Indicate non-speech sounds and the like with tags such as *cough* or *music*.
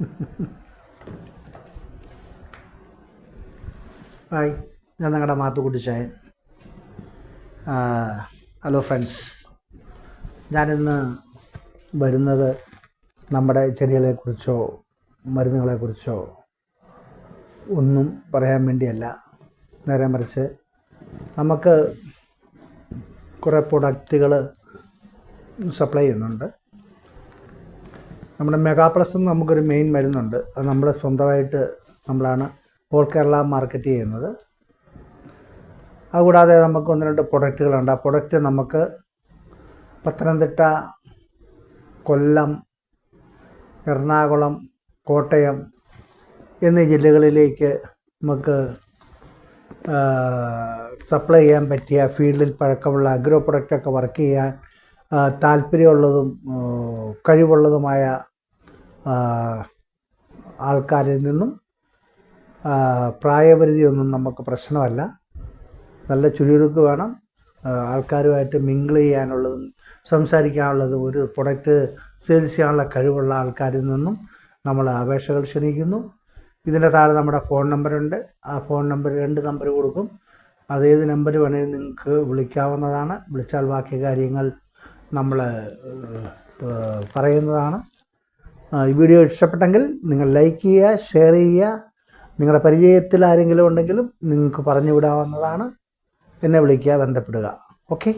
*laughs* Hi ഞാൻ നിങ്ങളുടെ Mathukutty ചായൻ hello friends ഞാനിന്ന് വരുന്നത് നമ്മുടെ ചെടികളെക്കുറിച്ചോ മരുന്നുകളെക്കുറിച്ചോ ഒന്നും പറയാൻ വേണ്ടിയല്ല. നേരെ മറിച്ച് നമുക്ക് കുറേ പ്രൊഡക്റ്റുകൾ സപ്ലൈ ചെയ്യുന്നുണ്ട്. നമ്മുടെ മെഗാ പ്ലസ് എന്ന് നമുക്കൊരു മെയിൻ മരുന്നുണ്ട്. അത് നമ്മൾ സ്വന്തമായിട്ട് നമ്മളാണ് ഓൾ കേരള മാർക്കറ്റ് ചെയ്യുന്നത്. അതുകൂടാതെ നമുക്ക് ഒന്ന് രണ്ട് പ്രൊഡക്റ്റുകളുണ്ട് ആ പ്രൊഡക്റ്റ് നമുക്ക് പത്തനംതിട്ട കൊല്ലം എറണാകുളം കോട്ടയം എന്നീ ജില്ലകളിലേക്ക് നമുക്ക് സപ്ലൈ ചെയ്യാൻ പറ്റിയ ഫീൽഡിൽ പഴക്കമുള്ള അഗ്രോ പ്രൊഡക്റ്റൊക്കെ വർക്ക് ചെയ്യാൻ താല്പര്യമുള്ളതും കഴിവുള്ളതുമായ ആൾക്കാരിൽ നിന്നും പ്രായപരിധിയൊന്നും നമുക്ക് പ്രശ്നമല്ല. നല്ല ചുരുക്ക് വേണം ആൾക്കാരുമായിട്ട് മിങ്കിൾ ചെയ്യാനുള്ളതും സംസാരിക്കാനുള്ളതും ഒരു പ്രൊഡക്റ്റ് സെയിൽസ് ചെയ്യാനുള്ള കഴിവുള്ള ആൾക്കാരിൽ നിന്നും നമ്മൾ അപേക്ഷകൾ ക്ഷണിക്കുന്നു. ഇതിന്റെ താഴെ നമ്മുടെ ഫോൺ നമ്പറുണ്ട് ആ ഫോൺ നമ്പർ രണ്ട് നമ്പർ കൊടുക്കും. അതേത് നമ്പർ വേണമെങ്കിലും നിങ്ങൾക്ക് വിളിക്കാവുന്നതാണ്. വിളിച്ചാൽ ബാക്കി കാര്യങ്ങൾ നമ്മൾ പറയുന്നതാണ്. ഈ വീഡിയോ ഇഷ്ടപ്പെട്ടെങ്കിൽ നിങ്ങൾ ലൈക്ക് ചെയ്യുക ഷെയർ ചെയ്യുക. നിങ്ങളുടെ പരിചയത്തിൽ ആരെങ്കിലും ഉണ്ടെങ്കിലും നിങ്ങൾക്ക് പറഞ്ഞു വിടാവുന്നതാണ്. എന്നെ വിളിക്കുക ബന്ധപ്പെടുക. ഓക്കെ